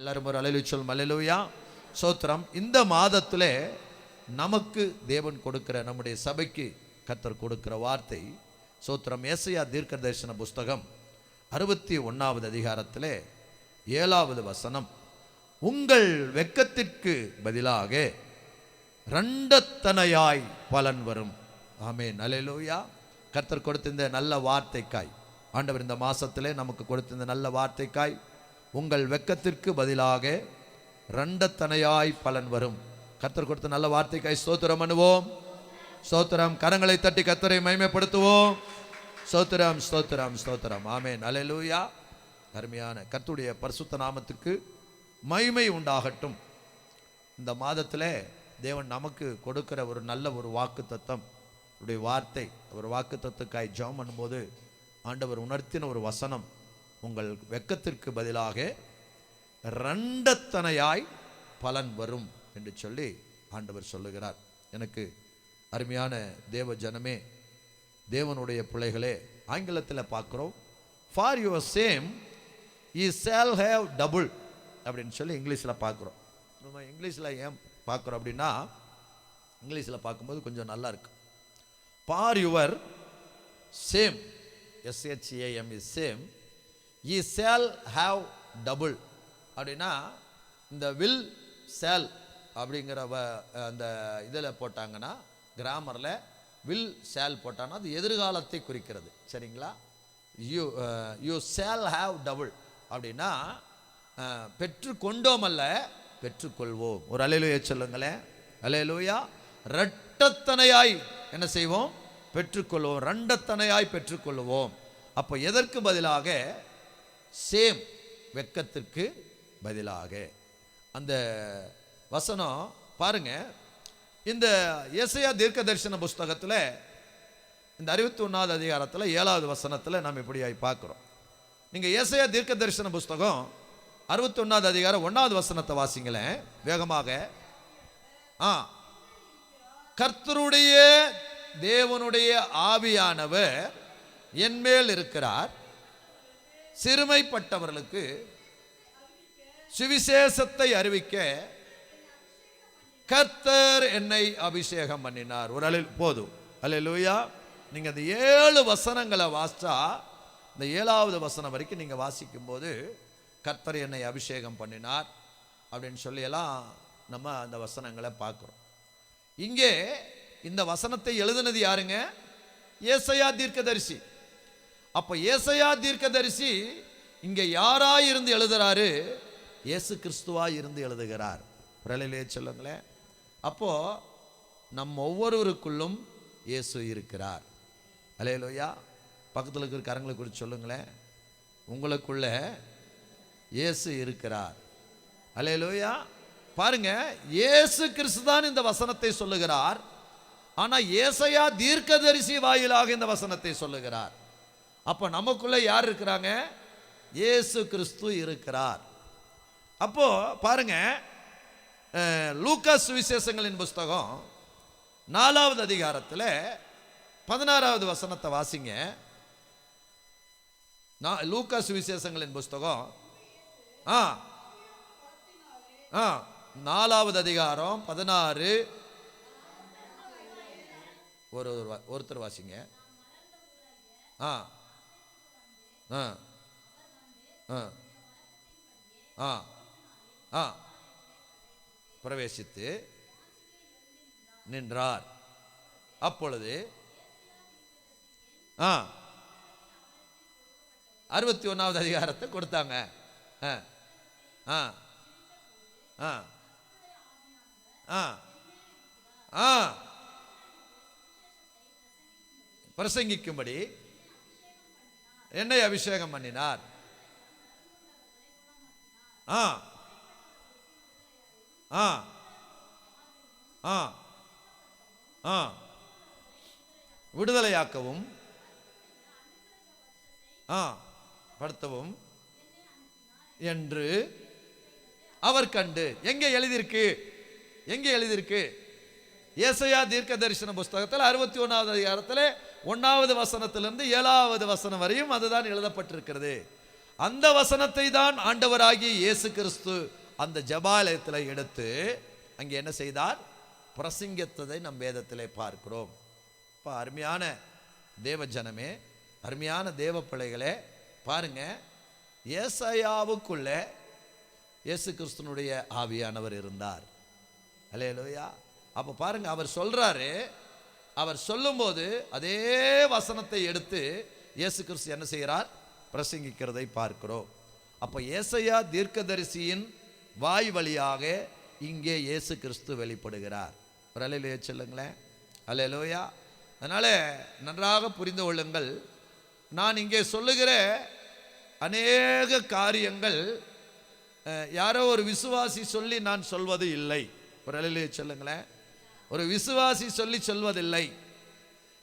எல்லாரும் ஒரு அலையில சொல் மலையிலுயா சோத்திரம் இந்த மாதத்திலே நமக்கு தேவன் கொடுக்கிற நம்முடைய சபைக்கு கத்தர் கொடுக்கிற வார்த்தை சோத்திரம் ஏசையா தீர்க்க தரிசன புஸ்தகம் அறுபத்தி ஒன்றாவது அதிகாரத்தில் ஏழாவது வசனம் உங்கள் வெக்கத்திற்கு பதிலாக ரெண்டத்தனையாய் பலன் வரும். ஆமே நலையிலோயா கர்த்தர் கொடுத்த இந்த நல்ல வார்த்தைக்காய் ஆண்டவர் இந்த மாதத்திலே நமக்கு கொடுத்த இந்த நல்ல வார்த்தைக்காய் உங்கள் வெக்கத்திற்கு பதிலாக ரெண்டத்தனையாய் பலன் வரும். கத்தர் கொடுத்த நல்ல வார்த்தைக்காய் சோத்திரம் பண்ணுவோம். சோத்திரம் கரங்களை தட்டி கர்த்தரை மைமைப்படுத்துவோம் சோத்திரம் ஸ்தோத்திரம் ஸ்தோத்திரம். ஆமே நலலூயா அருமையான கத்துடைய பரிசுத்த நாமத்துக்கு மகிமை உண்டாகட்டும். இந்த மாதத்தில் தேவன் நமக்கு கொடுக்கிற ஒரு நல்ல ஒரு வாக்கு தத்தம் உடைய வார்த்தை ஒரு வாக்கு தத்துக்காய் ஜெபம் பண்ணும்போது ஆண்டவர் உணர்த்தின ஒரு வசனம் உங்கள் வெக்கத்திற்கு பதிலாக ரெண்டத்தனையாய் பலன் வரும் என்று சொல்லி ஆண்டவர் சொல்லுகிறார். எனக்கு அருமையான தேவ ஜனமே தேவனுடைய பிள்ளைகளே ஆங்கிலத்தில் பார்க்குறோம் for your shame ye shall have double அப்படின்னு சொல்லி இங்கிலீஷில் பார்க்குறோம். நம்ம இங்கிலீஷில் ஏன் பார்க்குறோம் அப்படின்னா இங்கிலீஷில் பார்க்கும்போது கொஞ்சம் நல்லா இருக்கு. For your shame S H A M is shame E shall have double அப்படின்னா இந்த வில் சேல் அப்படிங்கிற வ- அந்த இதில் போட்டாங்கன்னா கிராமரில் வில் சேல் போட்டாங்கன்னா அது எதிர்காலத்தை குறிக்கிறது. சரிங்களா? You you shall have double அப்படின்னா பெற்று கொண்டோம் அல்ல பெற்றுக்கொள்வோம். ஒரு அலையிலூயா சொல்லுங்களேன். அலையிலூயா ரெட்டத்தனையாய் என்ன செய்வோம்? பெற்றுக்கொள்வோம். ரெண்டத்தனையாய் பெற்றுக்கொள்வோம். அப்போ எதற்கு பதிலாக சேம் வெக்கத்திற்கு பதிலாக. அந்த வசனம் பாருங்க. இந்த ஏசையா தீர்க்க தரிசன புஸ்தகத்தில் இந்த அறுபத்தி ஒன்றாவது அதிகாரத்தில் ஏழாவது வசனத்தில் நாம் இப்படியாய் பார்க்குறோம். நீங்கள் இயேசையா தீர்க்க தரிசன புஸ்தகம் அறுபத்தொன்னாவது அதிகாரம் ஒன்றாவது வசனத்தை வாசிங்களேன் வேகமாக. ஆ. கர்த்தருடைய தேவனுடைய ஆவியானவர் என்மேல் இருக்கிறார். சிறுமைப்பட்டவர்களுக்கு சுவிசேஷத்தை அறிவிக்க கர்த்தர் என்னை அபிஷேகம் பண்ணினார். ஒரு அலில் போதும். அலையலூயா நீங்கள் அந்த ஏழு வசனங்களை வாசிச்சா இந்த ஏழாவது வசனம் வரைக்கும் நீங்கள் வாசிக்கும் போது கர்த்தர் என்னை அபிஷேகம் பண்ணினார் அப்படின்னு சொல்லியெல்லாம் நம்ம அந்த வசனங்களை பார்க்குறோம். இங்கே இந்த வசனத்தை எழுதினது யாருங்க? ஏசையா தீர்க்கதரிசி. அப்ப ஏசையா தீர்க்கதரிசி இங்க யாராக இருந்து எழுதுறாரு? இயேசு கிறிஸ்துவா இருந்து எழுதுகிறார். பிரலையிலே சொல்லுங்களேன். அப்போ நம் ஒவ்வொருவருக்குள்ளும் இயேசு இருக்கிறார். அலையலோயா பக்கத்தில் இருக்கிற கரங்களை குறித்து சொல்லுங்களேன். உங்களுக்குள்ள இயேசு இருக்கிறார். அலையலோயா பாருங்க இயேசு கிறிஸ்து தான் இந்த வசனத்தை சொல்லுகிறார். ஆனால் ஏசையா தீர்க்கதரிசி வாயிலாக இந்த வசனத்தை சொல்லுகிறார். அப்போ நமக்குள்ளே யார் இருக்கிறாங்க? இயேசு கிறிஸ்து இருக்கிறார். அப்போது பாருங்க அஹ், லூக்கா சுவிசேஷங்களின் புஸ்தகம் நாலாவது அதிகாரத்தில் பதினாறாவது வசனத்தை வாசிங்க. நான் லூக்கா சுவிசேஷங்களின் புஸ்தகம் ஆ ஆ நாலாவது அதிகாரம் பதினாறு. ஒரு ஒரு வா- ஒருத்தர் வாசிங்க. ஆ. ஆ. ஆ. ஆ. ஆ. பிரவேசித்து நின்றார். அப்பொழுது ஆ. அறுபத்தி ஒன்றாவது அதிகாரத்தை கொடுத்தாங்க. ஆ. ஆ. ஆ. ஆ. ஆ. பிரசங்கிக்கும்படி என்னை அபிஷேகம் பண்ணினார். ஆ. ஆ. ஆ. ஆ. விடுதலையாக்கவும். ஆ. படுத்தவும். என்று அவர் கண்டு எங்கே எழுதியிருக்கு? எங்கே எழுதியிருக்கு? ஏசையா தீர்க்க தரிசன புஸ்தகத்தில் அறுபத்தி ஒன்றாவது அதிகாரத்தில் ஒன்றாவது வசனத்திலிருந்து ஏழாவது வசனம் வரையும் அதுதான் எழுதப்பட்டிருக்கிறது. அந்த வசனத்தை தான் ஆண்டவராகிய இயேசு கிறிஸ்து அந்த ஜபாலயத்தில் எடுத்து அங்கே என்ன செய்தார்? பிரசங்கித்ததை நம் வேதத்திலே பார்க்கிறோம். இப்போ அருமையான தேவ ஜனமே அருமையான தேவ பிள்ளைகளே பாருங்க ஏசையாவுக்குள்ளே இயேசு கிறிஸ்துனுடைய ஆவியானவர் இருந்தார். அல்லேலூயா. அப்போ பாருங்க அவர் சொல்றாரு அவர் சொல்லும்போது அதே வசனத்தை எடுத்து இயேசு கிறிஸ்து என்ன செய்கிறார்? பிரசங்கிக்கிறதை பார்க்கிறோம். அப்போ ஏசையா தீர்க்கதரிசியின் வாய் வழியாக இங்கே இயேசு கிறிஸ்து வெளிப்படுகிறார். ஒரு அலையிலேயே சொல்லுங்களேன். அல்லேலூயா அதனால் நன்றாக புரிந்து கொள்ளுங்கள். நான் இங்கே சொல்லுகிற அநேக காரியங்கள் யாரோ ஒரு விசுவாசி சொல்லி நான் சொல்வது இல்லை. ஒரு அலையிலே சொல்லுங்களேன். ஒரு விசுவாசி சொல்லி சொல்வதில்லை.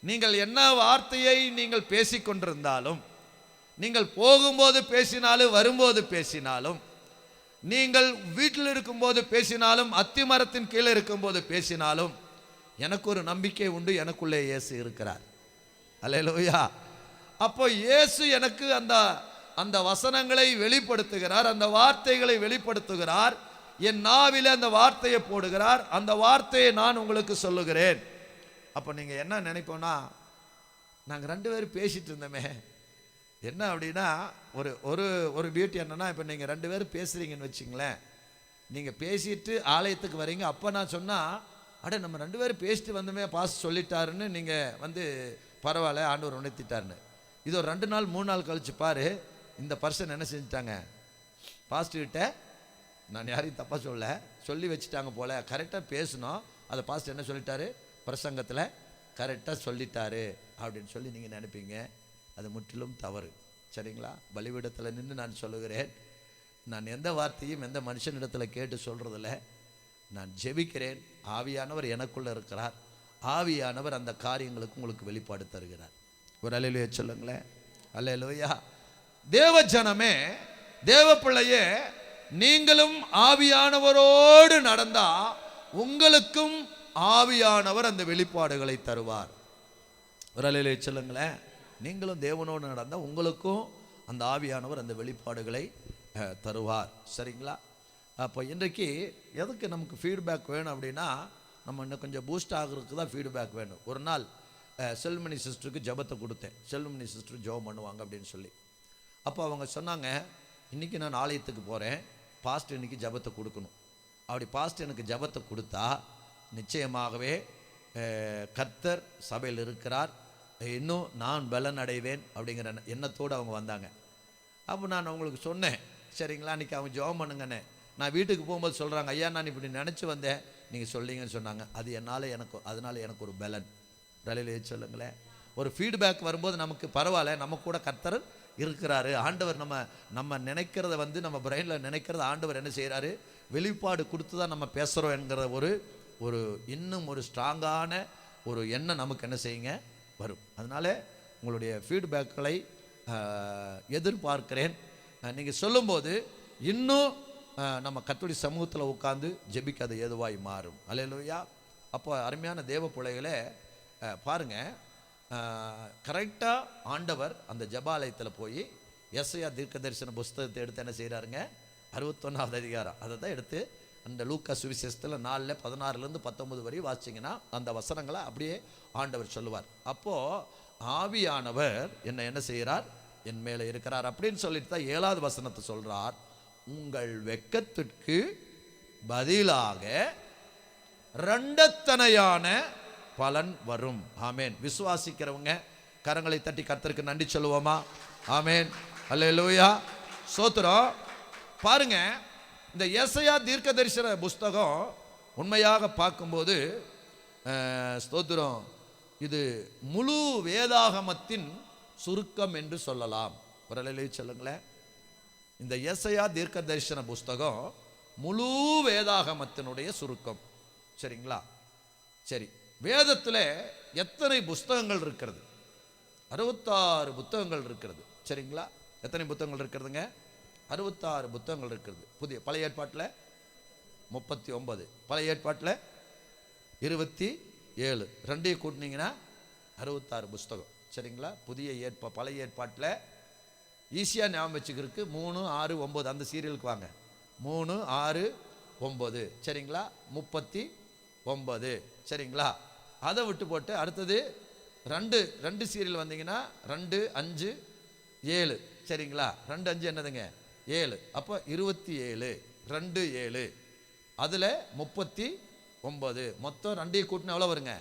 நீங்கள் என்ன வார்த்தையை நீங்கள் பேசிக்கொண்டிருந்தாலும் நீங்கள் போகும்போது பேசினாலும் வரும்போது பேசினாலும் நீங்கள் வீட்டில் இருக்கும்போது பேசினாலும் அத்திமரத்தின் கீழே இருக்கும்போது பேசினாலும் எனக்கு ஒரு நம்பிக்கை உண்டு எனக்குள்ளே இயேசு இருக்கிறார். அலையலோயா அப்போ இயேசு எனக்கு அந்த அந்த வசனங்களை வெளிப்படுத்துகிறார் அந்த வார்த்தைகளை வெளிப்படுத்துகிறார். என் நாவிலே அந்த வார்த்தையை போடுகிறார். அந்த வார்த்தையை நான் உங்களுக்கு சொல்லுகிறேன். அப்போ நீங்கள் என்ன நினைப்போன்னா நாங்கள் ரெண்டு பேரும் பேசிட்டு இருந்தோமே. என்ன அப்படின்னா ஒரு ஒரு ஒரு பியூட்டி என்னென்னா இப்போ நீங்கள் ரெண்டு பேரும் பேசுகிறீங்கன்னு வச்சுங்களேன். நீங்கள் பேசிட்டு ஆலயத்துக்கு வரீங்க அப்போ நான் சொன்னால் அட நம்ம ரெண்டு பேரும் பேசிட்டு வந்தோமே பாஸ் சொல்லிட்டாருன்னு நீங்கள் வந்து பரவாயில்ல ஆண்டவர் உணர்த்திட்டாருன்னு. இது ஒரு ரெண்டு நாள் மூணு நாள் கழிச்சு பாரு இந்த பர்சன் என்ன செஞ்சிட்டாங்க? பாஸ்ட்டுக்கிட்ட நான் யாரையும் தப்பாக சொல்ல சொல்லி வச்சுட்டாங்க போல. கரெக்டாக பேசணும். அதை பாஸ்ட் என்ன சொல்லிட்டாரு? பிரசங்கத்தில் கரெக்டாக சொல்லிட்டாரு அப்படின்னு சொல்லி நீங்கள் நினைப்பீங்க. அது முற்றிலும் தவறு. சரிங்களா? பலிவிடத்தில் நின்று நான் சொல்லுகிறேன். நான் எந்த வார்த்தையும் எந்த மனுஷனிடத்தில் கேட்டு சொல்கிறதில்ல நான் ஜெபிக்கிறேன். ஆவியானவர் எனக்குள்ளே இருக்கிறார். ஆவியானவர் அந்த காரியங்களுக்கு உங்களுக்கு வெளிப்பாடு தருகிறார். ஒரு அலையிலேயே சொல்லுங்களேன். அல்லையிலோயா தேவ ஜனமே தேவ பிள்ளையே நீங்களும் ஆவியானவரோடு நடந்தா உங்களுக்கும் ஆவியானவர் அந்த வெளிப்பாடுகளை தருவார். விரலிலே சொல்லுங்களேன். நீங்களும் தேவனோடு நடந்தால் உங்களுக்கும் அந்த ஆவியானவர் அந்த வெளிப்பாடுகளை தருவார். சரிங்களா? அப்போ இன்றைக்கு எதுக்கு நமக்கு ஃபீட்பேக் வேணும் அப்படின்னா நம்ம இன்னும் கொஞ்சம் பூஸ்ட் ஆகிறதுக்கு தான் ஃபீட்பேக் வேணும். ஒரு நாள் செல்மணி சிஸ்டருக்கு ஜெபத்தை கொடுத்தேன். செல்மணி சிஸ்டர் ஜெபம் பண்ணுவாங்க அப்படின்னு சொல்லி. அப்போ அவங்க சொன்னாங்க இன்றைக்கி நான் ஆலயத்துக்கு போகிறேன் பாஸ்ட் இன்னைக்கு ஜெபத்தை கொடுக்கணும். அப்படி பாஸ்ட் எனக்கு ஜெபத்தை கொடுத்தா நிச்சயமாகவே கர்த்தர் சபையில் இருக்கிறார். இன்னும் நான் பலன் அடைவேன் அப்படிங்கிற எண்ணத்தோடு அவங்க வந்தாங்க. அப்போ நான் அவங்களுக்கு சொன்னேன் சரிங்களா அன்றைக்கி அவங்க ஜெபம் பண்ணுங்கண்ணே நான் வீட்டுக்கு போகும்போது சொல்கிறாங்க ஐயா நான் இப்படி நினச்சி வந்தேன். நீங்கள் சொல்லிங்கன்னு சொன்னாங்க. அது என்னால் எனக்கு அதனால் எனக்கு ஒரு பலன். ரலையிலே சொல்லுங்களேன். ஒரு ஃபீட்பேக் வரும்போது நமக்கு பரவாயில்ல நம்ம கூட கர்த்தர் இருக்கிறாரு. ஆண்டவர் நம்ம நம்ம நினைக்கிறத வந்து நம்ம பிரெயினில் நினைக்கிறத ஆண்டவர் என்ன செய்கிறாரு வெளிப்பாடு கொடுத்து தான் நம்ம பேசுகிறோம் என்கிற ஒரு ஒரு இன்னும் ஒரு ஸ்ட்ராங்கான ஒரு எண்ணம் நமக்கு என்ன செய்யுங்க? வரும். அதனால உங்களுடைய ஃபீட்பேக்களை எதிர்பார்க்கிறேன். நீங்கள் சொல்லும்போது இன்னும் நம்ம கத்தோடி சமூகத்தில் உட்காந்து ஜெபிக்க அது ஏதுவாய் மாறும். அலையலோயா அப்போ அருமையான தேவ பிள்ளைகளே பாருங்கள் கரெக்டாக ஆண்டவர் அந்த ஜபாலயத்தில் போய் எஸ்ஐயா தீர்க்க தரிசன புஸ்தகத்தை எடுத்து என்ன செய்கிறாருங்க அறுபத்தொன்னாவது அதிகாரம். அதை தான் எடுத்து அந்த லூக்கா சுவிசேஷத்தில் நாலில் பதினாறுலேருந்து பத்தொம்பது வரை வாசிச்சிங்கன்னா அந்த வசனங்களை அப்படியே ஆண்டவர் சொல்லுவார். அப்போது ஆவியானவர் என்ன என்ன செய்கிறார்? என் மேலே இருக்கிறார் அப்படின்னு சொல்லிட்டு தான் ஏழாவது வசனத்தை சொல்கிறார் உங்கள் வெக்கத்திற்கு பதிலாக ரெண்டத்தனையான பலன் வரும். ஆமேன். விசுவாசிக்கிறவங்க கரங்களை தட்டி கர்த்தருக்கு நன்றி சொல்லுவோமா? ஆமேன். அல்ல லூயா சோத்திரம் பாருங்க இந்த எசையா தீர்க்க தரிசன புஸ்தகம் உண்மையாக பார்க்கும்போது ஸ்தோத்திரம் இது முழு வேதாகமத்தின் சுருக்கம் என்று சொல்லலாம். ஒரு சொல்லுங்களேன். இந்த எசையா தீர்க்க தரிசன புஸ்தகம் முழு வேதாகமத்தினுடைய சுருக்கம். சரிங்களா? சரி. வேதத்தில் எத்தனை புஸ்தகங்கள் இருக்கிறது? அறுபத்தாறு புத்தகங்கள் இருக்கிறது. சரிங்களா? எத்தனை புத்தகங்கள் இருக்கிறதுங்க? அறுபத்தாறு புத்தகங்கள் இருக்கிறது. புதிய பழைய ஏற்பாட்டில்? முப்பத்தி ஒன்பது பழைய ஏற்பாட்டில்? இருபத்தி ஏழு ரெண்டையும் கூட்டினீங்கன்னா அறுபத்தாறு புஸ்தகம். சரிங்களா? புதிய ஏற்பா பழைய ஏற்பாட்டில் ஈஸியாக ஞாபகம் வச்சுக்கிறதுக்கு மூணு ஆறு ஒம்பது அந்த சீரியலுக்கு வாங்க. மூணு ஆறு ஒம்பது சரிங்களா? முப்பத்தி ஒம்பது சரிங்களா? அதை விட்டு போட்டு அடுத்தது ரெண்டு ரெண்டு சீரியல் வந்தீங்கன்னா ரெண்டு அஞ்சு ஏழு. சரிங்களா? ரெண்டு அஞ்சு என்னதுங்க? ஏழு. அப்போ இருபத்தி ஏழு. ரெண்டு ஏழு. அதில் முப்பத்தி ஒம்பது மொத்தம் ரெண்டையும் கூட்டினா எவ்வளோ வருங்க?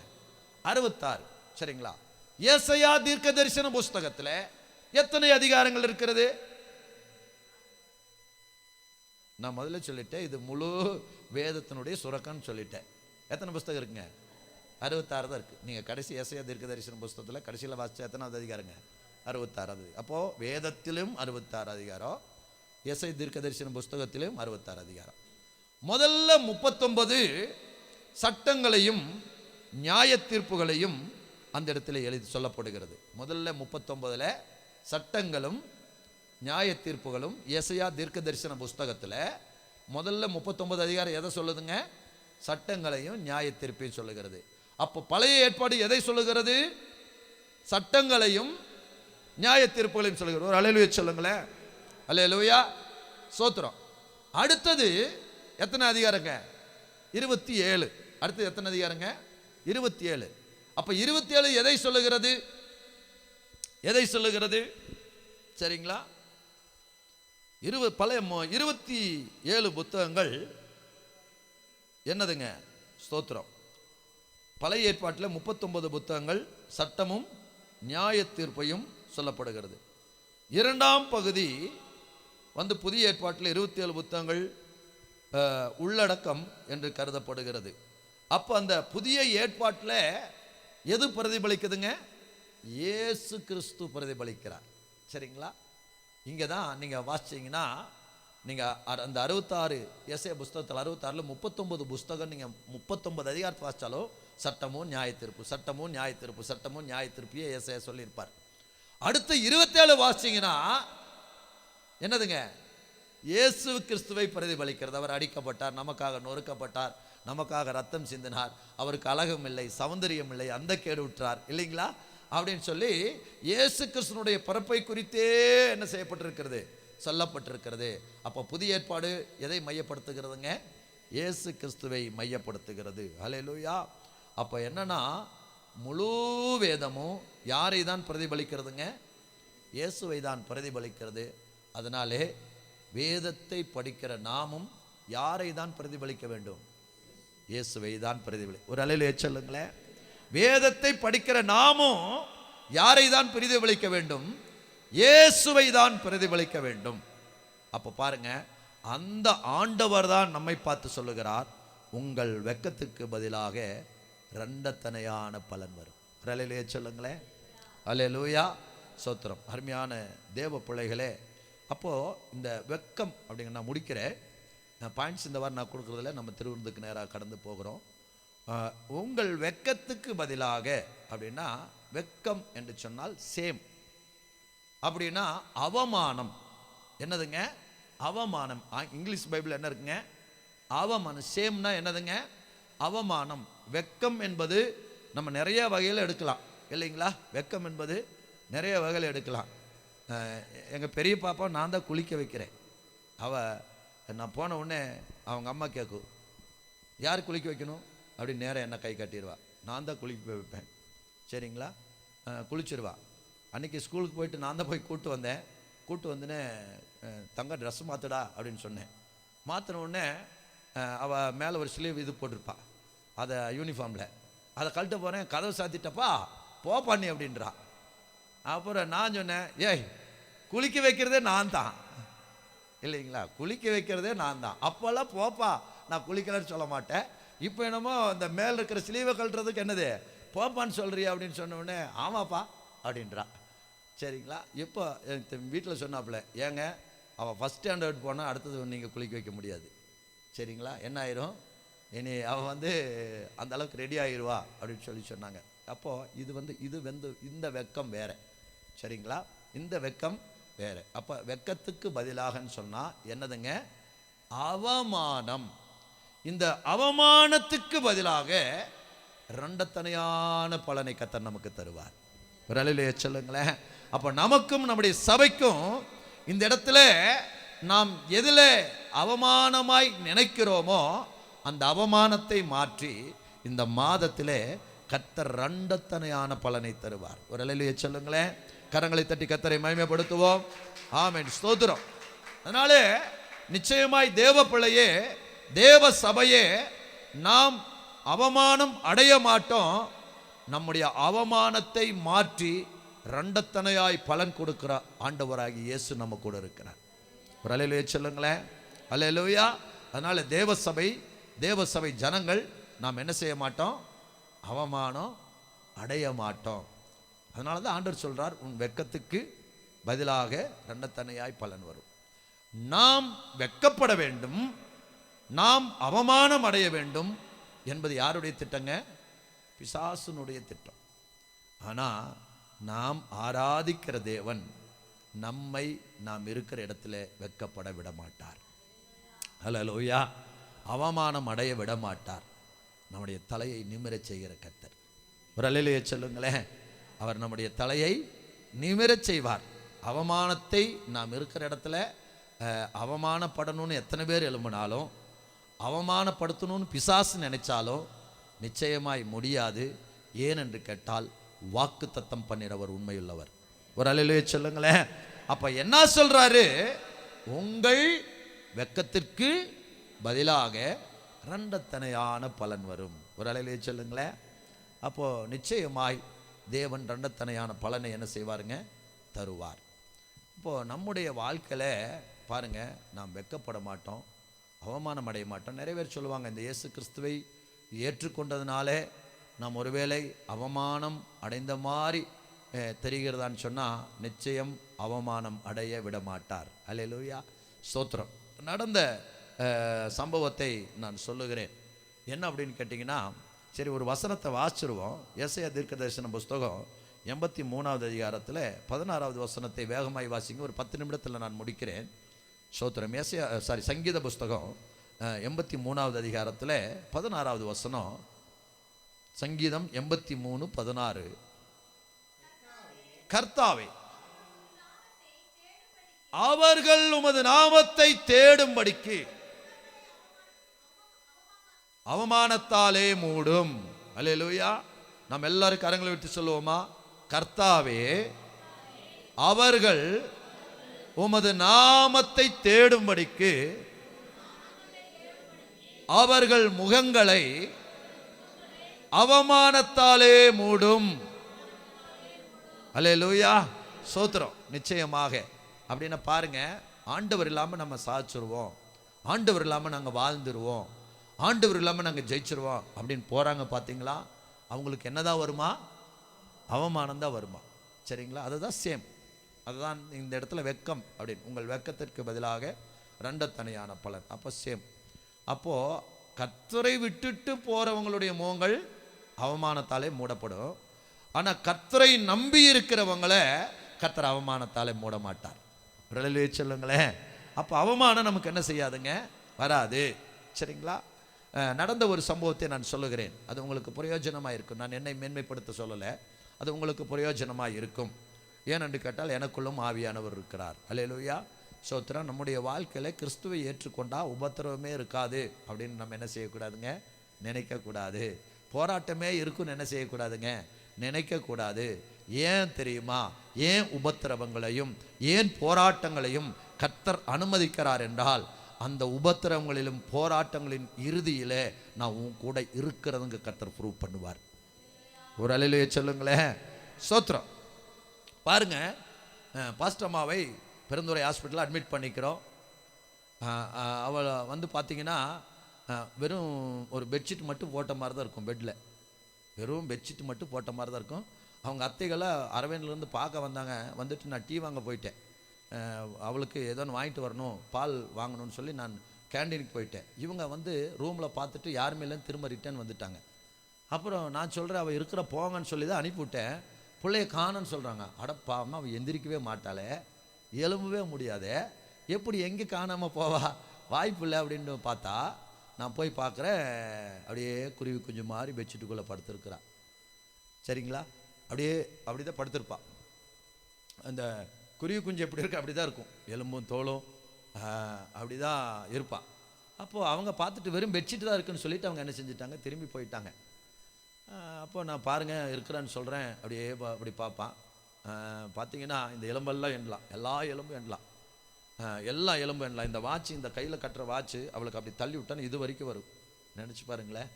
அறுபத்தாறு. சரிங்களா? ஏசையா தீர்க்க தரிசன புஸ்தகத்தில் எத்தனை அதிகாரங்கள் இருக்கிறது? நான் முதல்ல சொல்லிட்டேன் இது முழு வேதத்தினுடைய சுரக்கம்னு சொல்லிட்டேன். எத்தனை புஸ்தகம் இருக்குங்க? அறுபத்தாறு தான் இருக்குது நீங்கள் கடைசி இசைய தீர்க்க தரிசன புஸ்தகத்தில் கடைசியில் வாசிச்ச எத்தனாவது அதிகாரங்க? அறுபத்தாறாவது. அப்போது வேதத்திலும் அறுபத்தாறு அதிகாரம் இசை தீர்க்க தரிசன புஸ்தகத்திலும் அறுபத்தாறு அதிகாரம். முதல்ல முப்பத்தொன்பது சட்டங்களையும் நியாய தீர்ப்புகளையும் அந்த இடத்துல எழுதி சொல்லப்படுகிறது. முதல்ல முப்பத்தொன்பதில் சட்டங்களும் நியாய தீர்ப்புகளும் இசையா தீர்க்க தரிசன புஸ்தகத்தில் முதல்ல முப்பத்தொன்பது அதிகாரம் எதை சொல்லுதுங்க? சட்டங்களையும் நியாய தீர்ப்பையும் சொல்லுகிறது. அப்போ பழைய ஏற்பாடு எதை சொல்லுகிறது? சட்டங்களையும் நியாய தீர்ப்புகளையும் சொல்லுகிறது. ஒரு அலையிலுய சொல்லுங்களேன் அலையலுவையா சோத்திரம். அடுத்தது எத்தனை அதிகாரங்க? இருபத்தி ஏழு. அடுத்தது எத்தனை அதிகாரங்க? இருபத்தி ஏழு. அப்போ இருபத்தி ஏழு எதை சொல்லுகிறது? எதை சொல்லுகிறது? சரிங்களா? இருபது பழைய மொ- இருபத்தி ஏழு புத்தகங்கள் என்னதுங்க? ஸ்தோத்திரம் பழைய ஏற்பாட்டில் முப்பத்தொன்பது புத்தகங்கள் சட்டமும் நியாய தீர்ப்பையும் சொல்லப்படுகிறது. இரண்டாம் பகுதி வந்து புதிய ஏற்பாட்டில் இருபத்தி ஏழு புத்தகங்கள் உள்ளடக்கம் என்று கருதப்படுகிறது. அப்போ அந்த புதிய ஏற்பாட்டில் எது பிரதிபலிக்குதுங்க? இயேசு கிறிஸ்து பிரதிபலிக்கிறார். சரிங்களா? இங்கே தான் நீங்கள் வாசிச்சிங்கன்னா நீங்கள் அந்த அறுபத்தாறு எஸ்ஏ புஸ்தகத்தில் அறுபத்தாறில் முப்பத்தொம்பது புஸ்தகம் நீங்கள் முப்பத்தொம்பது அதிகாரத்தை வாசித்தாலும் சட்டமும் நியாய சட்டமும் நியாய சட்டமும் நியாய தீர்ப்பையே சொல்லியிருப்பார். அடுத்து இருபத்தேழு வாசிச்சிங்கன்னா என்னதுங்க? இயேசு கிறிஸ்துவை பிரதிபலிக்கிறது. அவர் அடிக்கப்பட்டார் நமக்காக நொறுக்கப்பட்டார் நமக்காக ரத்தம் சிந்தினார் அவருக்கு அழகும் இல்லை சௌந்தரியம் இல்லை அந்த கேடு விட்டார் இல்லைங்களா? அப்படின்னு சொல்லி இயேசு கிறிஸ்துனுடைய பிறப்பை குறித்தே என்ன செய்யப்பட்டிருக்கிறது? சொல்லப்பட்டிருக்கிறது. அப்போ புதிய ஏற்பாடு எதை மையப்படுத்துகிறதுங்க? இயேசு கிறிஸ்துவை மையப்படுத்துகிறது. ஹalleluya. அப்போ என்னன்னா முழு வேதமும் யாரை தான் பிரதிபலிக்கிறதுங்க? இயேசுவை தான் பிரதிபலிக்கிறது. அதனாலே வேதத்தை படிக்கிற நாமும் யாரை தான் பிரதிபலிக்க வேண்டும்? இயேசுவை தான் பிரதிபலி ஒரு அலையில் ஏச்சல்லுங்களேன் வேதத்தை படிக்கிற நாமும் யாரை தான் பிரதிபலிக்க வேண்டும்? இயேசுவை தான் பிரதிபலிக்க வேண்டும். அப்போ பாருங்க அந்த ஆண்டவர் தான் நம்மை பார்த்து சொல்லுகிறார் உங்கள் வெக்கத்துக்கு பதிலாக ரெண்டத்தனையான பலன் வரும். ஒரு சொல்லுங்களேன். அலே லூயா சோத்திரம். அருமையான தேவ பிள்ளைகளே அப்போது இந்த வெக்கம் அப்படிங்க நான் முடிக்கிறேன். பாயிண்ட்ஸ் இந்த வாரம் நான் கொடுக்குறதில்ல. நம்ம திருவிருந்துக்கு நேராக கடந்து போகிறோம். உங்கள் வெக்கத்துக்கு பதிலாக அப்படின்னா வெக்கம் என்று சொன்னால் சேம். அப்படின்னா அவமானம். என்னதுங்க? அவமானம். ஆ- இங்கிலீஷ் பைபிள் என்ன இருக்குங்க? அவமானம். சேம்னா என்னதுங்க? அவமானம். வெக்கம் என்பது நம்ம நிறைய வகையில் எடுக்கலாம். இல்லைங்களா? வெக்கம் என்பது நிறைய வகையில் எடுக்கலாம். எங்கள் பெரிய பாப்பா நான் தான் குளிக்க வைக்கிறேன். அவ நான் போன உடனே அவங்க அம்மா கேட்கும் யார் குளிக்க வைக்கணும்? அப்படின்னு நேரம் என்ன கை கட்டிடுவா. நான் தான் குளிக்க போய் வைப்பேன். சரிங்களா? குளிச்சிருவா. அன்னைக்கு ஸ்கூலுக்கு போயிட்டு நான் தான் போய் கூப்பிட்டு வந்தேன். கூப்பிட்டு வந்துனே தங்க ட்ரெஸ் மாற்றுடா அப்படின்னு சொன்னேன். மாற்றின உடனே அவள் மேலே ஒரு ஸ்லீவ் இது போட்டிருப்பாள் அதை யூனிஃபார்மில் அதை கழட்ட போகிறேன் கதவு சாத்திட்டப்பா போ பண்ணி அப்படின்றா. அப்புறம் நான் சொன்னேன் ஏய் குளிக்க வைக்கிறதே நான் தான். இல்லைங்களா? குளிக்க வைக்கிறதே நான் தான். அப்போல்லாம் போப்பா நான் குளிக்கலன்னு சொல்ல மாட்டேன். இப்போ என்னமோ இந்த மேல் இருக்கிற ஸ்லீவை கழட்டுறதுக்கு என்னது? போப்பான்னு சொல்கிறியா அப்படின்னு சொன்ன ஆமாப்பா அப்படின்றா. சரிங்களா? இப்போ வீட்டில் சொன்னாப்புல ஏங்க அவள் ஃபஸ்ட் ஸ்டாண்டர்ட் போனால் அடுத்தது நீங்கள் குளிக்க வைக்க முடியாது. சரிங்களா? என்ன ஆயிரும்? இனி அவள் வந்து அந்த அளவுக்கு ரெடி ஆயிடுவா அப்படின்னு சொல்லி சொன்னாங்க. அப்போது இது வந்து இது வந்து இந்த வெக்கம் வேறு. சரிங்களா? இந்த வெக்கம் வேறு. அப்போ வெக்கத்துக்கு பதிலாகன்னு சொன்னால் என்னதுங்க? அவமானம். இந்த அவமானத்துக்கு பதிலாக ரெண்டத்தனையான பலனை கத்தர் நமக்கு தருவார். ஒரு சொல்லுங்களேன். அப்போ நமக்கும் நம்முடைய சபைக்கும் இந்த இடத்துல நாம் எதில் அவமானமாய் நினைக்கிறோமோ அந்த அவமானத்தை மாற்றி இந்த மாதத்திலே கத்தர் ரெண்டத்தனையான பலனை தருவார். ஒரு அலையிலேயே சொல்லுங்களேன். கரங்களை தட்டி கத்தரை மகிமைப்படுத்துவோம். ஆமென். ஸ்தோத்திரம். அதனாலே நிச்சயமாய் தேவ பிள்ளையே தேவ சபையே நாம் அவமானம் அடைய மாட்டோம். நம்முடைய அவமானத்தை மாற்றி ரெண்டத்தனையாய் பலன் கொடுக்கிற ஆண்டவராகி இயேசு நம்ம கூட இருக்கிறார். ஒரு அலையிலேயே சொல்லுங்களேன். அலையிலோயா. அதனால தேவ சபை தேவசபை ஜனங்கள் நாம் என்ன செய்ய மாட்டோம்? அவமானம் அடைய மாட்டோம். அதனால தான் ஆண்டர் சொல்கிறார் உன் வெக்கத்துக்கு பதிலாக ரெண்டத்தனையாய் பலன் வரும். நாம் வெக்கப்பட வேண்டும் நாம் அவமானம் அடைய வேண்டும் என்பது யாருடைய திட்டங்க? பிசாசுனுடைய திட்டம். ஆனால் நாம் ஆராதிக்கிற தேவன் நம்மை நாம் இருக்கிற இடத்துல வெக்கப்பட விட மாட்டார். ஹலோ லோயா அவமானம் அடைய விட மாட்டார் நம்முடைய தலையை நிமிரச் செய்கிற கத்தர் ஒரு அலையிலேயே சொல்லுங்களேன். அவர் நம்முடைய தலையை நிமிரச் செய்வார். அவமானத்தை நாம் இருக்கிற இடத்துல அவமானப்படணும்னு எத்தனை பேர் எழும்பினாலும் அவமானப்படுத்தணும்னு பிசாசு நினைச்சாலும் நிச்சயமாய் முடியாது. ஏன் என்று கேட்டால் வாக்கு தத்தம் பண்ணிடவர் உண்மையுள்ளவர். ஒரு அலையிலேயே சொல்லுங்களேன். அப்போ என்ன சொல்கிறாரு உங்கள் வெக்கத்திற்கு பதிலாக ரெண்டத்தனையான பலன் வரும். ஒரு அலையிலே சொல்லுங்களேன். அப்போது நிச்சயமாய் தேவன் ரெண்டத்தனையான பலனை என்ன செய்வாருங்க? தருவார். இப்போது நம்முடைய வாழ்க்கையில் பாருங்க நாம் வெக்கப்பட மாட்டோம் அவமானம் அடைய மாட்டோம். நிறைய பேர் சொல்லுவாங்க இந்த இயேசு கிறிஸ்துவை ஏற்றுக்கொண்டதுனாலே நாம் ஒருவேளை அவமானம் அடைந்த மாதிரி தெரிகிறதான்னு சொன்னால் நிச்சயம் அவமானம் அடைய விட மாட்டார். அல்லேலூயா ஸ்தோத்திரம். நடந்த சம்பவத்தை நான் சொல்லுகிறேன். என்ன அப்படின்னு கேட்டிங்கன்னா சரி ஒரு வசனத்தை வாசிச்சிருவோம். எஸ்ஐயா தீர்க்க தரிசன புஸ்தகம் எண்பத்தி மூணாவது அதிகாரத்தில் பதினாறாவது வசனத்தை வேகமாய் வாசிங்க. ஒரு பத்து நிமிடத்தில் நான் முடிக்கிறேன். சோத்திரம் எஸ்ஐயா சாரி சங்கீத புஸ்தகம் எண்பத்தி மூணாவது அதிகாரத்தில் பதினாறாவது வசனம். சங்கீதம் எண்பத்தி மூணு பதினாறு. கர்த்தாவே அவர்கள் உமது நாமத்தை தேடும்படிக்கு அவமானத்தாலே மூடும். அல்லேலூயா. நம்ம எல்லாரும் கரங்களை விட்டு சொல்லுவோமா? கர்த்தாவே அவர்கள் உமது நாமத்தை தேடும்படிக்கு அவர்கள் முகங்களை அவமானத்தாலே மூடும். அல்லேலூயா. சோத்திரம் நிச்சயமாக. அப்படின்னு பாருங்க ஆண்டவர் இல்லாமல் நம்ம சாதிச்சிருவோம் ஆண்டவர் இல்லாமல் நாங்கள் வாழ்ந்துருவோம். ஆண்டவர் இல்லாமல் நாங்கள் ஜெயிச்சிருவோம் அப்படின்னு போகிறாங்க பார்த்தீங்களா அவங்களுக்கு என்னதான் வருமா? அவமானம் தான் வருமா? சரிங்களா? அதுதான் சேம் அதுதான் இந்த இடத்துல வெக்கம் அப்படின்னு. உங்கள் வெக்கத்திற்கு பதிலாக ரெண்டத்தனையான பலன். அப்போ சேம் அப்போது கத்தரை விட்டுட்டு போகிறவங்களுடைய முகங்கள் அவமானத்தாலே மூடப்படும். ஆனால் கத்தரை நம்பி இருக்கிறவங்கள கத்தர் அவமானத்தாலே மூட மாட்டார் விரலிலே சொல்லுங்களேன். அப்போ அவமானம் நமக்கு என்ன செய்யாதுங்க? வராது. சரிங்களா? நடந்த ஒரு சம்பவத்தை நான் சொல்லுகிறேன். அது உங்களுக்கு பிரயோஜனமாக இருக்கும். நான் என்னை மேன்மைப்படுத்த சொல்லலை. அது உங்களுக்கு பிரயோஜனமாக இருக்கும். ஏனென்று கேட்டால் எனக்குள்ளும் ஆவியானவர் இருக்கிறார். அலையலுயா சோத்திரம் நம்முடைய வாழ்க்கையில் கிறிஸ்துவை ஏற்றுக்கொண்டா உபத்திரவமே இருக்காது அப்படின்னு நம்ம என்ன செய்யக்கூடாதுங்க? நினைக்கக்கூடாது. போராட்டமே இருக்குன்னு என்ன செய்யக்கூடாதுங்க? நினைக்கக்கூடாது. ஏன் தெரியுமா? ஏன் உபத்திரவங்களையும் ஏன் போராட்டங்களையும் கர்த்தர் அனுமதிக்கிறார் என்றால் அந்த உபத்திரவங்களிலும் போராட்டங்களின் இறுதியில் நான் உன் கூட இருக்கிறதுங்க கர்த்தர் ப்ரூவ் பண்ணுவார். ஒரு அலையிலேயே சொல்லுங்களேன். சோத்திரம். பாருங்க பாஸ்டம்மாவை பெருந்துறை ஹாஸ்பிட்டலில் அட்மிட் பண்ணிக்கிறோம். அஹ், அவளை வந்து பார்த்தீங்கன்னா வெறும் ஒரு பெட்ஷீட் மட்டும் போட்ட மாதிரி தான் இருக்கும் பெட்டில் வெறும் பெட்ஷீட் மட்டும் போட்ட மாதிரி தான் இருக்கும். அவங்க அத்தைகளை அரவேண்ட்லேருந்து பார்க்க வந்தாங்க. வந்துட்டு நான் டீ வாங்க போயிட்டேன். அவளுக்கு ஏதோ ஒன்று வாங்கிட்டு வரணும் பால் வாங்கணும்னு சொல்லி நான் கேண்டீனுக்கு போயிட்டேன். இவங்க வந்து ரூமில் பார்த்துட்டு யாருமே இல்லைன்னு திரும்ப ரிட்டர்ன் வந்துட்டாங்க. அப்புறம் நான் சொல்கிறேன் அவள் இருக்கிற போங்கன்னு சொல்லி தான் அனுப்பிவிட்டேன். பிள்ளைய காணன்னு சொல்கிறாங்க அடப்பாம அவள் எந்திரிக்கவே மாட்டாளே. எலும்பவே முடியாதே. எப்படி எங்கே காணாமல் போவா? வாய்ப்பு இல்லை அப்படின்னு பார்த்தா நான் போய் பார்க்குறேன் அப்படியே குருவி குஞ்சு மாதிரி பெட்ஷீட்டுக்குள்ளே படுத்திருக்கிறா. சரிங்களா? அப்படியே அப்படி தான் படுத்திருப்பா. அந்த குருவி குஞ்சு எப்படி இருக்கு? அப்படி தான் இருக்கும். எலும்பும் தோளும் அப்படி தான் இருப்பான் அப்போது அவங்க பார்த்துட்டு வெறும் பெட்ஷீட் தான் இருக்குன்னு சொல்லிட்டு அவங்க என்ன செஞ்சுட்டாங்க? திரும்பி போயிட்டாங்க. அப்போது அப்போ நான் பாருங்கள் இருக்கிறேன்னு சொல்கிறேன் அப்படியே பா- அப்படி பார்ப்பான். பார்த்தீங்கன்னா இந்த எலும்பெல்லாம் எண்ணலாம். எல்லா எலும்பும் எண்ணலாம். எல்லா எலும்பும் எண்ணலாம். இந்த வாட்ச் இந்த கையில் கட்டுற வாட்ச் அவளுக்கு அப்படி தள்ளி விட்டான்னு இது வரைக்கும் வரும். நினச்சி பாருங்களேன்.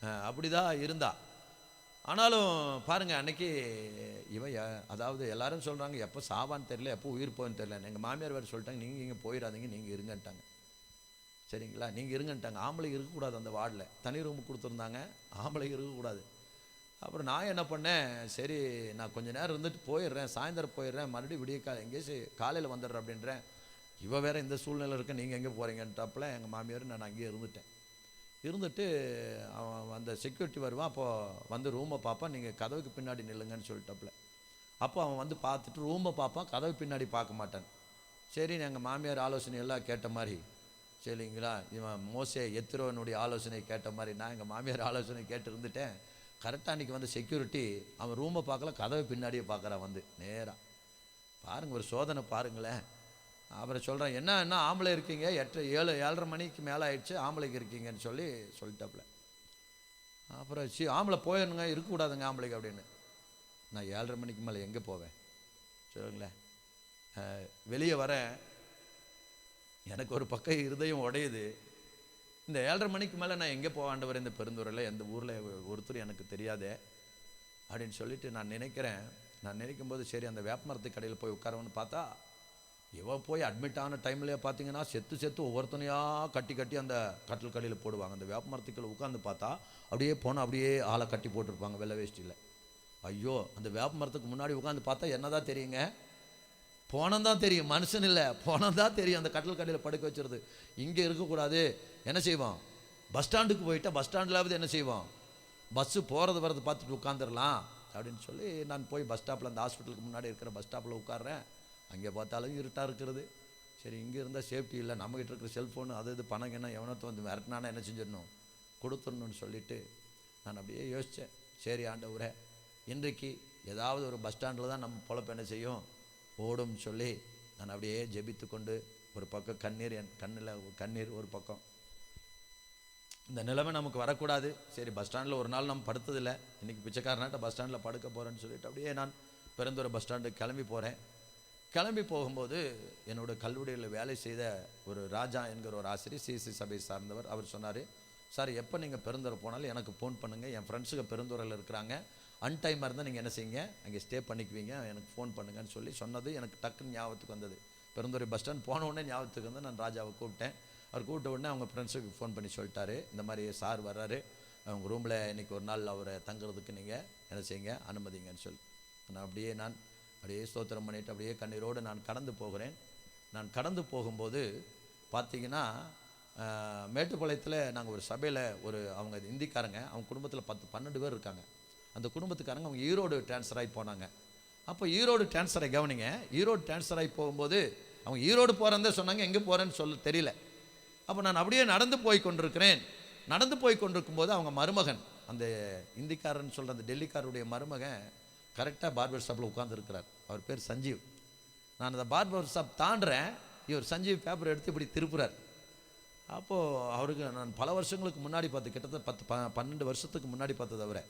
அப்படி தான் இருந்தா. ஆனாலும் பாருங்கள் அன்னைக்கு இவ அதாவது எல்லாரும் சொல்கிறாங்க எப்போ சாவான்னு தெரியல எப்போ உயிர் போன்னு தெரியல. எங்கள் மாமியார் வேறு சொல்லிட்டாங்க நீங்கள் இங்கே போயிடாதீங்க நீங்கள் இருங்கன்ட்டாங்க. சரிங்களா? நீங்கள் இருங்கன்ட்டாங்க. ஆம்பளை இருக்கக்கூடாது அந்த வார்டில். தனி ரூம் கொடுத்துருந்தாங்க ஆம்பளை இருக்கக்கூடாது. அப்புறம் நான் என்ன பண்ணேன் சரி நான் கொஞ்ச நேரம் இருந்துட்டு போயிடுறேன் சாயந்தரம் போயிடுறேன் மறுபடியும் விடிய கா எங்கேயும் காலையில் வந்துடுறேன் அப்படின்றேன். இவ வேறு இந்த சூழ்நிலை இருக்க நீங்கள் எங்கே போகிறீங்கன்ட்டாப்புல எங்கள் மாமியார் நான் அங்கேயே இருந்துட்டேன். இருந்துட்டு அவன் அந்த செக்யூரிட்டி வருவான். அப்போது வந்து ரூமை பார்ப்பான். நீங்கள் கதவுக்கு பின்னாடி நில்லுங்கன்னு சொல்லிட்டாப்புல அப்போ அவன் வந்து பார்த்துட்டு ரூமை பார்ப்பான். கதவு பின்னாடி பார்க்க மாட்டான். சரி எங்கள் மாமியார் ஆலோசனை எல்லாம் கேட்ட மாதிரி சரிங்களா? இவன் மோசே எத்திரோனுடைய ஆலோசனை கேட்ட மாதிரி நான் எங்கள் மாமியார் ஆலோசனை கேட்டு இருந்துட்டேன். கரெக்டாக அன்றைக்கி வந்து செக்யூரிட்டி அவன் ரூமை பார்க்கல கதவை பின்னாடியே பார்க்குறான் வந்து. நேராக பாருங்கள் ஒரு சோதனை பாருங்களேன். அப்புறம் சொல்கிறேன் என்ன என்ன ஆம்பளை இருக்கீங்க? எட்டு ஏழு ஏழரை மணிக்கு மேலே ஆயிடுச்சு ஆம்பளைக்கு இருக்கீங்கன்னு சொல்லி சொல்லிட்டாப்புல. அப்புறம் சி ஆம்பளை போயிடணுங்க இருக்கக்கூடாதுங்க ஆம்பளைக்கு அப்படின்னு. நான் ஏழரை மணிக்கு மேலே எங்கே போவேன்? சொல்லுங்களேன். வெளியே வரேன். எனக்கு ஒரு பக்கம் இருதயம் உடையுது. இந்த ஏழரை மணிக்கு மேலே நான் எங்கே போவாண்டவர் இந்த பெருந்துறையில் எந்த ஊரில் ஒருத்தர் எனக்கு தெரியாதே அப்படின்னு சொல்லிட்டு நான் நினைக்கிறேன். நான் நினைக்கும் போது சரி அந்த வேப்பமரத்து கடையில் போய் உட்காரவன்னு பார்த்தா இவ போய் அட்மிட் ஆன டைம்லேயே பார்த்தீங்கன்னா செத்து செத்து ஒவ்வொருத்தனையாக கட்டி கட்டி அந்த கட்டில் கடையில் போடுவாங்க. அந்த வேப்பமரத்துக்குள்ள உட்காந்து பார்த்தா அப்படியே போனால் அப்படியே ஆளை கட்டி போட்டிருப்பாங்க வெள்ளை வேஷ்டியில். ஐயோ அந்த வேப்பமரத்துக்கு முன்னாடி உட்காந்து பார்த்தா என்னதான் தெரியுங்க? போனம் தான் தெரியும் மனுஷன் இல்லை. போனம் தான் தெரியும் அந்த கட்டில் கடையில் படுக்க வச்சுருது. இங்கே இருக்கக்கூடாது. என்ன செய்வோம் பஸ் ஸ்டாண்டுக்கு போயிட்டா பஸ் ஸ்டாண்டிலாவது என்ன செய்வான்? பஸ்ஸு போகிறது வர்றது பார்த்துட்டு உட்காந்துடலாம் அப்படின்னு சொல்லி நான் போய் பஸ் ஸ்டாப்பில் அந்த ஹாஸ்பிட்டலுக்கு முன்னாடி இருக்கிற பஸ் ஸ்டாப்பில் உட்காடுறேன் அங்கே பார்த்தாலும் இருட்டாக இருக்கிறது. சரி இங்கே இருந்தால் சேஃப்டி இல்லை. நம்மகிட்ட இருக்கிற செல்ஃபோனு அது இது பணம் என்ன எவனத்தை வந்து மிரட்டினானா என்ன செஞ்சிடணும்? கொடுத்துடணும்னு சொல்லிட்டு நான் அப்படியே யோசித்தேன். சரி ஆண்டவரே இன்றைக்கு ஏதாவது ஒரு பஸ் ஸ்டாண்டில் தான் நம்ம பொழப்பு என்ன செய்யும்? ஓடும்னு சொல்லி நான் அப்படியே ஜெபித்து கொண்டு ஒரு பக்கம் கண்ணீர் என் கண்ணில் கண்ணீர் ஒரு பக்கம். இந்த நிலைமை நமக்கு வரக்கூடாது. சரி பஸ் ஸ்டாண்டில் ஒரு நாள் நம்ம படுத்ததில்லை. இன்றைக்கி பிச்சைக்காரனாட்ட பஸ் ஸ்டாண்டில் படுக்க போகிறேன்னு சொல்லிட்டு அப்படியே நான் பெருந்துறை பஸ் ஸ்டாண்டுக்கு கிளம்பி போகிறேன் கிளம்பி போகும்போது என்னோட கல்லூரியில் வேலை செய்த ஒரு ராஜா என்கிற ஒரு ஆசிரியர் சிசி சபை சார்ந்தவர். அவர் சொன்னார் சார் எப்போ நீங்கள் பெருந்துறை போனாலும் எனக்கு ஃபோன் பண்ணுங்கள் என் ஃப்ரெண்ட்ஸுக்கு பெருந்துறையில் இருக்கிறாங்க. அன்டைமாக இருந்தால் நீங்கள் என்ன செய்யுங்க? அங்கே ஸ்டே பண்ணிக்குவீங்க. எனக்கு ஃபோன் பண்ணுங்கன்னு சொல்லி சொன்னது எனக்கு டக்குன்னு ஞாபகத்துக்கு வந்தது. பெருந்துறை பஸ் ஸ்டாண்ட் போன உடனே ஞாபகத்துக்கு வந்து நான் ராஜாவை கூப்பிட்டேன். அவர் கூப்பிட்ட உடனே அவங்க ஃப்ரெண்ட்ஸுக்கு ஃபோன் பண்ணி சொல்லிட்டாரு. இந்த மாதிரி சார் வர்றாரு. அவங்க ரூமில் இன்றைக்கி ஒரு நாள் அவரை தங்குறதுக்கு நீங்கள் என்ன செய்யுங்க? அனுமதிங்கன்னு சொல்லி. நான் அப்படியே நான் அப்படியே ஸ்தோத்திரம் பண்ணிட்டு அப்படியே கண்ணீரோடு நான் கடந்து போகிறேன். நான் கடந்து போகும்போது பார்த்தீங்கன்னா மேட்டுப்பாளையத்தில் நாங்கள் ஒரு சபையில் ஒரு அவங்க இந்திக்காரங்க அவங்க குடும்பத்தில் பத்து பன்னெண்டு பேர் இருக்காங்க. அந்த குடும்பத்துக்காரங்க அவங்க ஈரோடு ட்ரான்ஸ்ஃபர் ஆகி போனாங்க. அப்போ ஈரோடு ட்ரான்ஸ்ஃபர் ஆகி கவனிங்க. ஈரோடு ட்ரான்ஸ்ஃபர் ஆகி போகும்போது அவங்க ஈரோடு போகிறதே சொன்னாங்க எங்கே போகிறேன்னு சொல்ல தெரியல. அப்போ நான் அப்படியே நடந்து போய் கொண்டிருக்கிறேன். நடந்து போய் கொண்டிருக்கும்போது அவங்க மருமகன் அந்த இந்திக்காரன் சொல்கிற அந்த டெல்லிக்காரருடைய மருமகன் கரெக்டாக பார்பர் ஷாப்பில் உட்காந்துருக்கிறார் அவர் பேர் சஞ்சீவ். நான் அந்த பார்பர் ஷாப் தாண்டுறேன் இவர் சஞ்சீவ் பேப்பர் எடுத்து இப்படி திருப்புறார். அப்போது அவருக்கு நான் பல வருஷங்களுக்கு முன்னாடி பார்த்து கிட்டத்தட்ட பத்து ப பன்னெண்டு வருஷத்துக்கு முன்னாடி பார்த்தது அவரை.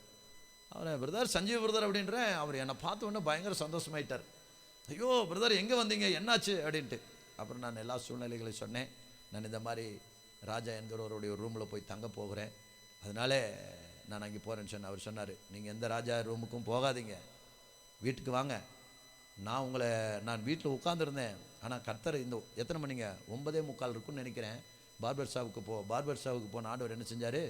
அவரை பிரதர் சஞ்சீவ் பிரதர் அப்படின்றேன். அவர் என்னை பார்த்த உடனே பயங்கர சந்தோஷமாயிட்டார். ஐயோ பிரதர் எங்கே வந்தீங்க? என்னாச்சு? அப்படின்ட்டு. அப்புறம் நான் எல்லா சூழ்நிலைகளையும் சொன்னேன். நான் இந்த மாதிரி ராஜா என்கிறவருடைய ஒரு ரூமில் போய் தங்க போகிறேன். அதனால நான் அங்கே போகிறேன்னு சொன்னேன் அவர் சொன்னார் நீங்கள் எந்த ராஜா ரூமுக்கும் போகாதீங்க. வீட்டுக்கு வாங்க. நான் உங்களை நான் வீட்டில் உட்காந்துருந்தேன் ஆனால் கர்த்தர் இந்த எத்தனை மணிங்க? ஒன்பதே முக்கால் இருக்குன்னு நினைக்கிறேன். பார்பர் ஷாவுக்கு போ பார்பர் ஷாவுக்கு போன ஆண்டவர் என்ன செஞ்சார்?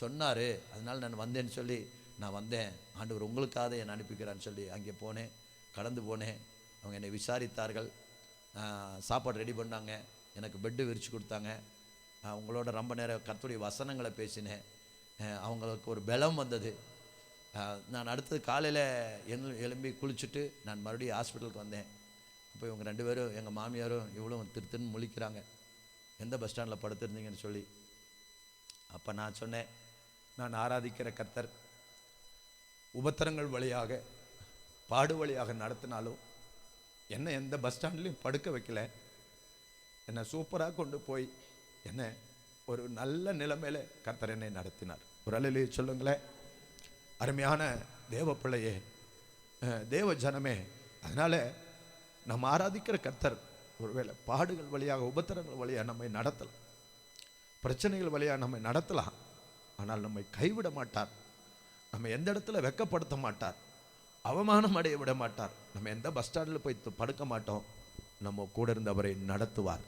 சொன்னார். அதனால் நான் வந்தேன்னு சொல்லி நான் வந்தேன். ஆண்டவர் உங்களுக்காக என்னை அனுப்பிக்கிறான்னு சொல்லி அங்கே போனேன். கடந்து போனேன். அவங்க என்னை விசாரித்தார்கள். சாப்பாடு ரெடி பண்ணாங்க. எனக்கு பெட்டு விரித்து கொடுத்தாங்க. அவங்களோட உங்களோட ரொம்ப நேரம் கர்த்தருடைய வசனங்களை பேசினேன். அவங்களுக்கு ஒரு பலம் வந்தது. நான் அடுத்தது காலையில் எழு எழும்பி குளிச்சுட்டு நான் மறுபடியும் ஹாஸ்பிட்டலுக்கு வந்தேன். அப்போ இவங்க ரெண்டு பேரும் எங்கள் மாமியாரும் இவ்வளோ திரு திருன்னு முழிக்கிறாங்க. எந்த பஸ் ஸ்டாண்டில் படுத்திருந்தீங்கன்னு சொல்லி. அப்போ நான் சொன்னேன் நான் ஆராதிக்கிற கர்த்தர் உபத்திரங்கள் வழியாக பாடு வழியாக நடத்தினாலும் என்னை எந்த பஸ் ஸ்டாண்ட்லேயும் படுக்க வைக்கல. என்னை சூப்பராக கொண்டு போய் என்னை ஒரு நல்ல நிலைமையில் கர்த்தர் என்னை நடத்தினார். ஒரு அலையிலேயே சொல்லுங்களேன். அருமையான தேவ பிள்ளையே தேவ ஜனமே அதனால் நம்ம ஆராதிக்கிற கர்த்தர் ஒருவேளை பாடுகள் வழியாக உபத்திரங்கள் வழியாக நம்மை நடத்தலாம். பிரச்சனைகள் வழியாக நம்மை நடத்தலாம். ஆனால் நம்மை கைவிட மாட்டார். நம்ம எந்த இடத்துல வெக்கப்படுத்த மாட்டார். அவமானம் அடைய விட மாட்டார். நம்ம எந்த பஸ் ஸ்டாண்டில் போய் படுக்க மாட்டோம். நம்ம கூட இருந்தவரை நடத்துவார் நடத்துவார்.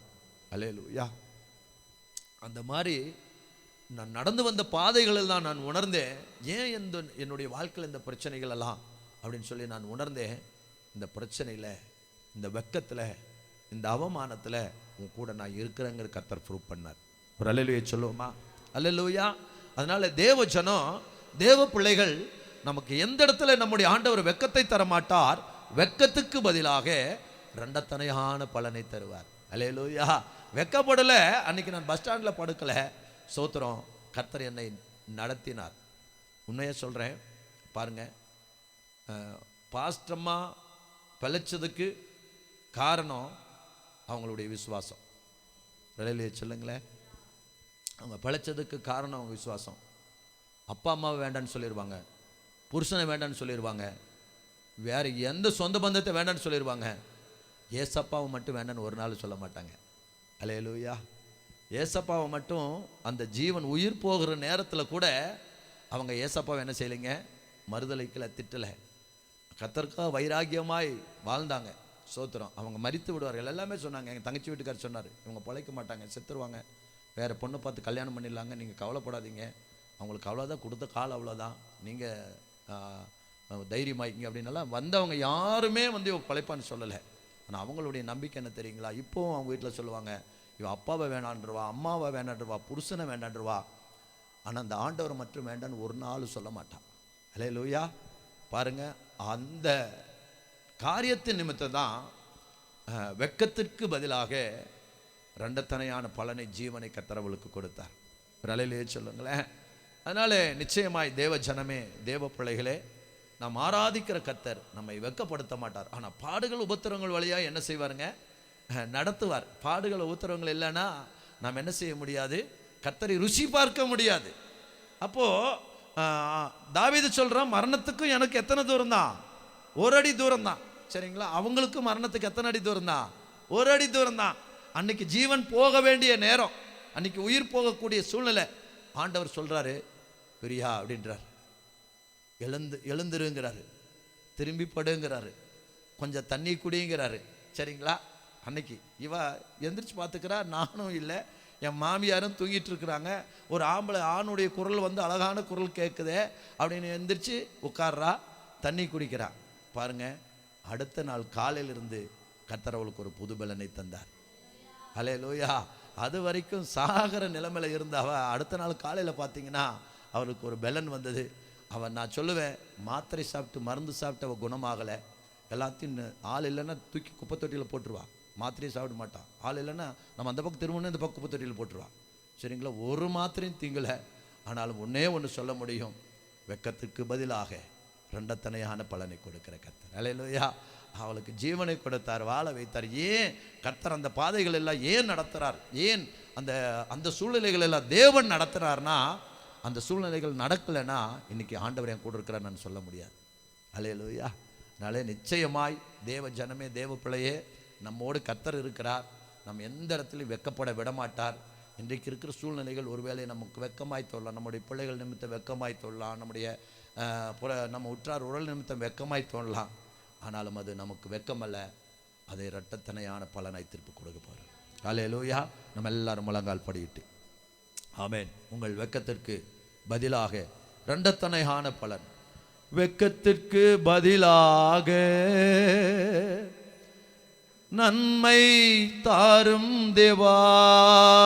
அல்லேலூயா. அந்த மாதிரி நான் நடந்து வந்த பாதைகளில் தான் நான் உணர்ந்தேன். ஏன் இந்த என்னுடைய வாழ்க்கையில் இந்த பிரச்சனைகள் எல்லாம்? அப்படின்னு சொல்லி நான் உணர்ந்தேன். இந்த பிரச்சனையில் இந்த வெக்கத்தில் இந்த அவமானத்தில் உன் கூட நான் இருக்கிறேங்கிற கர்த்தர் ப்ரூவ் பண்ணார். ஒரு அல்லலுயா சொல்லுவோமா? அல்லலுயா அதனால் தேவ ஜனம் தேவ பிள்ளைகள் நமக்கு எந்த இடத்துல நம்முடைய ஆண்டவர் வெக்கத்தை தரமாட்டார் வெக்கத்துக்கு பதிலாக ரெண்டத்தனையான பலனை தருவார். அல்லேலூயா வெக்கப்படலை. அன்னைக்கு நான் பஸ் ஸ்டாண்டில் படுக்கலை. சோத்திரம் கர்த்தர் என்னை நடத்தினார். உண்மையை சொல்கிறேன் பாருங்க. பாஸ்டமாக பிழைச்சதுக்கு காரணம் அவங்களுடைய விசுவாசம். விலையிலேயே சொல்லுங்களேன். அவங்க பிழைச்சதுக்கு காரணம் அவங்க விசுவாசம். அப்பா அம்மா வேண்டான்னு சொல்லிடுவாங்க புருஷனை வேண்டான்னு சொல்லிடுவாங்க வேறு எந்த சொந்த பந்தத்தை வேண்டான்னு சொல்லிடுவாங்க ஏசப்பாவை மட்டும் வேண்டான்னு ஒரு நாள் சொல்ல மாட்டாங்க. அலையலூயா ஏசப்பாவை மட்டும் அந்த ஜீவன் உயிர் போகிற நேரத்தில் கூட அவங்க ஏசப்பாவை என்ன செய்யலைங்க? மறுதலைக்கல திட்டலை. கத்தர்க்கா வைராகியமாய் வாழ்ந்தாங்க. சோத்திரம். அவங்க மறித்து விடுவார்கள். எல்லாமே சொன்னாங்க. எங்கள் தங்கச்சி வீட்டுக்கார் சொன்னார். இவங்க பிழைக்க மாட்டாங்க. செத்துருவாங்க. வேறு பொண்ணை பார்த்து கல்யாணம் பண்ணிடலாங்க. நீங்கள் கவலைப்படாதீங்க. அவங்களுக்கு அவ்வளோதான் கொடுத்த கால் அவ்வளோதான் நீங்கள் தைரியமாயிக்கிங்க அப்படின்னலாம் வந்தவங்க யாருமே வந்து இவங்க பிழைப்பான்னு சொல்லலை. ஆனால் அவங்களுடைய நம்பிக்கை என்ன தெரியுங்களா? இப்போவும் அவங்க வீட்டில் சொல்லுவாங்க. இவன் அப்பாவை வேணான்றவா அம்மாவை வேணான்றவா புருஷனை வேண்டான்றவா ஆனால் அந்த ஆண்டவர் மட்டும் வேண்டான்னு ஒரு நாள் சொல்ல மாட்டான். அலே லூயா பாருங்க அந்த காரியத்தின் நிமித்தம் தான் வெக்கத்திற்கு வெட்கத்திற்கு பதிலாக ரெண்டத்தனையான பலனை ஜீவனை கத்தரவளுக்கு கொடுத்தார். ஒரு சொல்லுங்களேன். அதனால நிச்சயமாய் தேவ ஜனமே தேவ பிள்ளைகளே நாம் ஆராதிக்கிற கத்தர் நம்மை வெக்கப்படுத்த மாட்டார். ஆனால் பாடுகள் உபத்திரங்கள் வழியாக என்ன செய்வாருங்க? நடத்துவார். பாடுகள் ஊத்துறவங்களை இல்லைன்னா நாம் என்ன செய்ய முடியாது? கத்தரை ருசி பார்க்க முடியாது. அப்போது ஆஹ், தாவீது மரணத்துக்கும் எனக்கு எத்தனை தூரம் தான் ஒரு அடி தூரம் தான் சரிங்களா? அவங்களுக்கும் மரணத்துக்கு எத்தனை அடி தூரம் தான் ஒரு அடி தூரம் தான் அன்னைக்கு ஜீவன் போக வேண்டிய நேரம். அன்னைக்கு உயிர் போகக்கூடிய சூழ்நிலை. ஆண்டவர் சொல்கிறாரு பிரியா அப்படின்றார். எழுந்து எழுந்துருங்கிறாரு. திரும்பி படுங்கிறாரு. கொஞ்சம் தண்ணி குடிங்கிறாரு. சரிங்களா? அன்னைக்கு. இவ எந்திரிச்சு பார்த்துக்கிறா நானும் இல்லை. என் மாமியாரும் தூங்கிட்டு இருக்கிறாங்க. ஒரு ஆம்பளை ஆணுடைய குரல் வந்து அழகான குரல் கேட்குதே அப்படின்னு எந்திரிச்சு உட்கார்றா தண்ணி குடிக்கிறா. பாருங்க அடுத்த நாள் காலையிலிருந்து கத்தரவளுக்கு அவளுக்கு ஒரு புது பலனை தந்தார். அலே லோயா அது வரைக்கும் சாகர நிலைமையில் இருந்த அவள் அடுத்த நாள் காலையில் பார்த்தீங்கன்னா அவளுக்கு ஒரு பெலன் வந்தது. அவன் நான் சொல்லுவேன் மாத்திரை சாப்பிட்டு மருந்து சாப்பிட்டு அவள் குணமாகலை. எல்லாத்தையும் ஆள் இல்லைன்னா தூக்கி குப்பை தொட்டியில் போட்டுருவாள் மாத்திரையை சாப்பிட மாட்டான். ஆள் இல்லைன்னா நம்ம அந்த பக்கம் திரும்பணும் இந்த பக்கம் தொட்டியில் போட்டுருவான். சரிங்களா? ஒரு மாத்திரையும் தீங்கலை. ஆனாலும் ஒன்றே ஒன்று சொல்ல முடியும். வெக்கத்துக்கு பதிலாக ரெண்டத்தனையான பலனை கொடுக்கிற கர்த்தர். அலையிலையா அவளுக்கு ஜீவனை கொடுத்தார் வாழ வைத்தார். ஏன் கர்த்தர் அந்த பாதைகள் எல்லாம் ஏன் நடத்துகிறார் ஏன் அந்த அந்த சூழ்நிலைகள் எல்லாம் தேவன் நடத்துகிறார்னா அந்த சூழ்நிலைகள் நடக்கலைன்னா இன்னைக்கு ஆண்டவர் என் கூட இருக்கிறான்னு சொல்ல முடியாது. அலையலூயா அதனாலே நிச்சயமாய் தேவ ஜனமே தேவ பிள்ளையே நம்மோடு கத்தர் இருக்கிறார். நம்ம எந்த இடத்துலையும் வெக்கப்பட விடமாட்டார். இன்றைக்கு இருக்கிற சூழ்நிலைகள் ஒருவேளை நமக்கு வெக்கமாய் தோறலாம். நம்முடைய பிள்ளைகள் நிமித்தம் வெக்கமாய் தோறலாம். நம்முடைய புற நம்ம உற்றார் உடல் நிமித்தம் வெக்கமாய் தோணலாம் ஆனாலும் அது நமக்கு வெக்கமல்ல. அதை இரட்டத்தனையான பலனை திருப்பி கொடுக்க போகிறோம் அலையலூயா நம்ம எல்லாரும் முழங்கால் படியிட்டு. ஆமேன். உங்கள் வெக்கத்திற்கு பதிலாக ரெண்டத்தனையான பலன். வெக்கத்திற்கு பதிலாக நன்மை தாரும் தேவா.